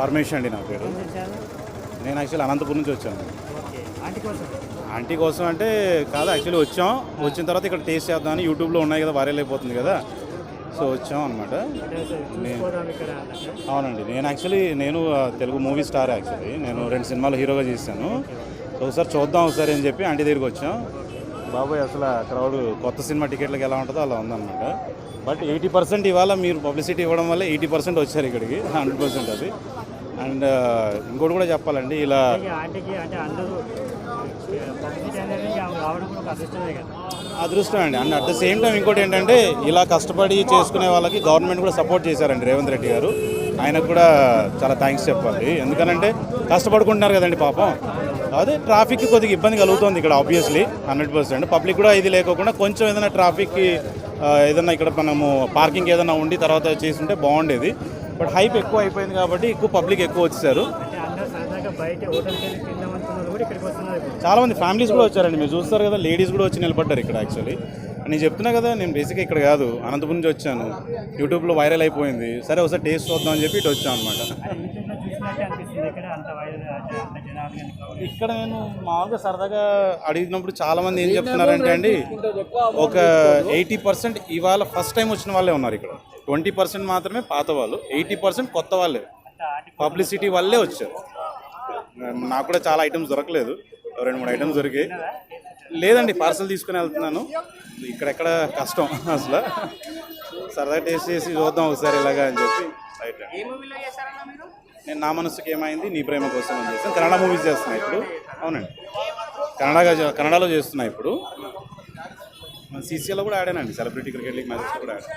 పరమేశ్వర్ అండి నా పేరు. నేను యాక్చువల్లీ అనంతపురం నుంచి వచ్చాను. ఆంటీ కోసం? అంటే కాదు యాక్చువల్లీ వచ్చాం. వచ్చిన తర్వాత ఇక్కడ టేస్ట్ చేద్దామని యూట్యూబ్లో ఉన్నాయి కదా వైరల్ అయిపోతుంది కదా. సో వచ్చాం అనమాట. అవునండి. నేను యాక్చువల్లీ నేను తెలుగు మూవీ స్టార్ యాక్చువల్లీ నేను రెండు సినిమాలు హీరోగా చేశాను. సో ఒకసారి చూద్దాం ఒకసారి అని చెప్పి ఆంటీ దగ్గరికి వచ్చాం. బాబాయ్ అసలు క్రౌడ్ కొత్త సినిమా టికెట్లకు ఎలా ఉంటుందో అలా ఉందన్నమాట. బట్ ఎయిటీ పర్సెంట్ ఇవాళ మీరు పబ్లిసిటీ ఇవ్వడం వల్ల ఎయిటీ పర్సెంట్ వచ్చారు ఇక్కడికి. హండ్రెడ్ పర్సెంట్ అది. అండ్ ఇంకోటి కూడా చెప్పాలండి ఇలా అదృష్టం అండి. And at the same time ఇంకోటి ఏంటంటే ఇలా కష్టపడి చేసుకునే వాళ్ళకి గవర్నమెంట్ కూడా సపోర్ట్ చేశారండి రేవంత్ రెడ్డి గారు. ఆయనకు కూడా చాలా థ్యాంక్స్ చెప్పాలి. ఎందుకనంటే కష్టపడుకుంటున్నారు కదండి పాపం. అదే ట్రాఫిక్ కొద్దిగా ఇబ్బంది కలుగుతుంది ఇక్కడ ఆబ్వియస్లీ హండ్రెడ్ పర్సెంట్. పబ్లిక్ కూడా ఇది లేకోకుండా కొంచెం ఏదైనా ట్రాఫిక్కి ఏదైనా ఇక్కడ మనము పార్కింగ్ ఏదైనా ఉండి తర్వాత చేసుంటే బాగుండేది. బట్ హైప్ ఎక్కువ అయిపోయింది కాబట్టి ఎక్కువ పబ్లిక్ ఎక్కువ వచ్చేసారు. చాలా మంది ఫ్యామిలీస్ కూడా వచ్చారండి. మీరు చూస్తారు కదా లేడీస్ కూడా వచ్చి నిలబడ్డారు ఇక్కడ యాక్చువల్లీ నేను చెప్తున్నా కదా నేను బేసిక్గా ఇక్కడ కాదు అనంతపురం నుంచి వచ్చాను. యూట్యూబ్లో వైరల్ అయిపోయింది. సరే ఒకసారి టేస్ట్ చూద్దాం అని చెప్పి ఇటు వచ్చాను అనమాట. ఇక్కడ నేను మామూలుగా సరదాగా అడిగినప్పుడు చాలా మంది ఏం చెప్తున్నారంటే అండి ఒక ఎయిటీ పర్సెంట్ ఇవాళ ఫస్ట్ టైం వచ్చిన వాళ్ళే ఉన్నారు ఇక్కడ. ట్వంటీ పర్సెంట్ మాత్రమే పాత వాళ్ళు ఎయిటీ పర్సెంట్ కొత్త వాళ్ళే. పబ్లిసిటీ వల్లే వచ్చారు. నాకు కూడా చాలా ఐటమ్స్ దొరకలేదు. రెండు మూడు ఐటమ్స్ దొరికాయి. లేదండి పార్సల్ తీసుకుని వెళ్తున్నాను. ఇక్కడెక్కడ కష్టం అసలు. సరదాగా టేస్ట్ చేసి చూద్దాం ఒకసారి ఇలాగా అని చెప్పి రైట్ అండి నేను నా మనసుకి ఏమైంది నీ ప్రేమ కోసం అని చేస్తాను కన్నడ మూవీస్ చేస్తున్నా ఇప్పుడు. అవునండి. కన్నడగా చే- కన్నడలో చేస్తున్నా ఇప్పుడు. మన సీసీఎల్లో కూడా ఆడానండి. సెలబ్రిటీ క్రికెట్ లీగ్ మ్యాచెస్ కూడా ఆడాను.